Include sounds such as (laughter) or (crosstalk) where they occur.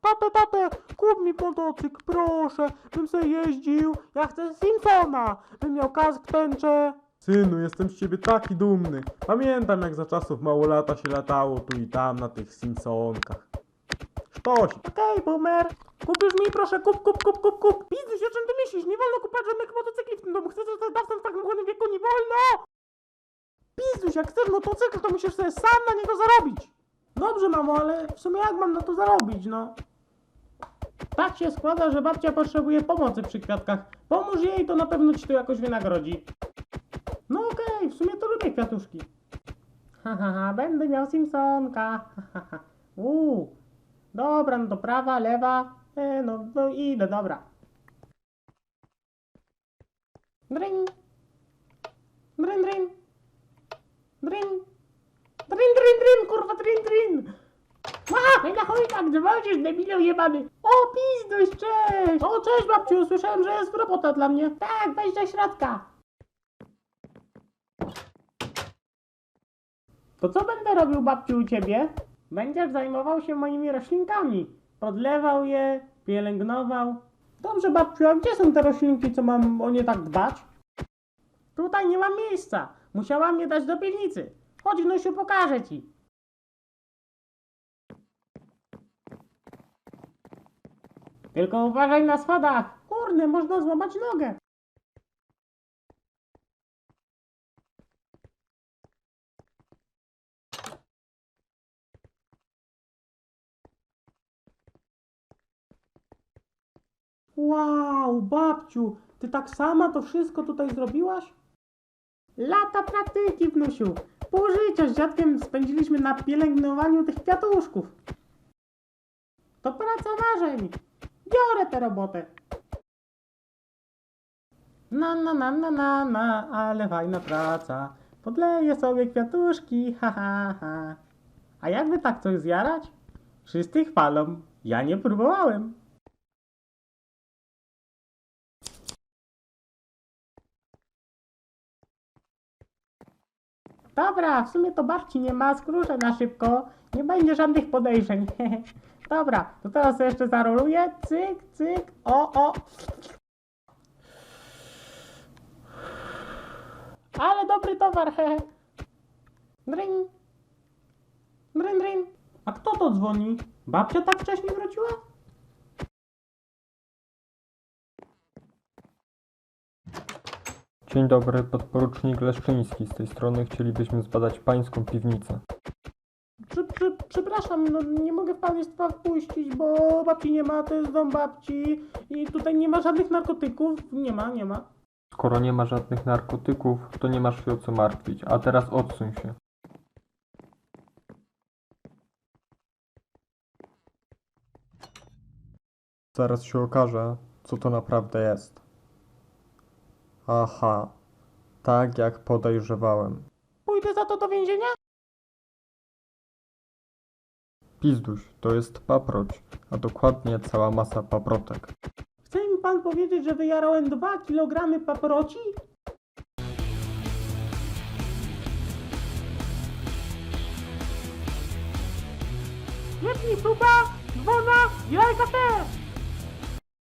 Tatę, tatę, kup mi motocykl, proszę, bym sobie jeździł. Ja chcę Simpsona, bym miał kask tęczę. Synu, jestem z ciebie taki dumny. Pamiętam jak za czasów mało lata się latało tu i tam na tych Simpsonkach. Sztosik. Okej, boomer. Kupisz mi, proszę, kup, kup, kup, kup, kup. Pizduś, o czym ty myślisz? Nie wolno kupować żadnych motocykli w tym domu. Chcę zostać dawcą w takim młodym wieku, nie wolno! Pizduś, jak chcesz motocykl, to musisz sobie sam na niego zarobić. Dobrze, mamo, ale w sumie jak mam na to zarobić, no? Tak się składa, że babcia potrzebuje pomocy przy kwiatkach. Pomóż jej, to na pewno ci to jakoś wynagrodzi. No okej, w sumie to lubię kwiatuszki. Ha, ha, ha, będę miał Simpsonka. Ha, ha, ha. Uuu. Dobra, no to prawa, lewa. E, no, no idę, dobra. Drin. Drin, drin. Drin. Drin, drin, drin, kurwa, drin, drin. A, na chuj tak dzwonisz, debilu jebany. O, pizduś, cześć. O, cześć, babciu, słyszałem, że jest robota dla mnie. Tak, wejdź do środka. To co będę robił, babciu, u ciebie? Będziesz zajmował się moimi roślinkami. Podlewał je, pielęgnował. Dobrze, babciu, a gdzie są te roślinki, co mam o nie tak dbać? Tutaj nie mam miejsca. Musiałam je dać do piwnicy. Chodź, Nusiu, pokażę ci. Tylko uważaj na schodach. Kurde, można złamać nogę. Wow, babciu, ty tak sama to wszystko tutaj zrobiłaś? Lata praktyki, wnusiu. Pół życia z dziadkiem spędziliśmy na pielęgnowaniu tych kwiatuszków. To praca marzeń. Biorę tę robotę. Na, na, na, na, na, na, ale fajna praca. Podleję sobie kwiatuszki, ha, ha, ha. A jakby tak coś zjarać? Wszyscy chwalą. Ja nie próbowałem. Dobra, w sumie to babci nie ma, skróżę na szybko. Nie będzie żadnych podejrzeń. (laughs) Dobra, to teraz jeszcze zaroluję. Cyk, cyk, o, o. Ale dobry towar, hehe. Drin. Drin, drin. A kto to dzwoni? Babcia tak wcześnie Dzień dobry, podporucznik Leszczyński. Z tej strony chcielibyśmy zbadać pańską piwnicę. Przy, przy, przepraszam, no nie mogę w państwa wpuścić, bo babci nie ma, to jest dom babci i tutaj nie ma żadnych narkotyków. Nie ma, nie ma. Skoro nie ma żadnych narkotyków, to nie masz się o co martwić. A teraz odsuń się. Zaraz się okaże, co to naprawdę jest. Aha, tak jak podejrzewałem. Pójdę za to do więzienia? Pizduś, to jest paproć, a dokładnie cała masa paprotek. Chce mi pan powiedzieć, że wyjarałem 2 kg paproci? Jedni suba, dzwona, jajka też!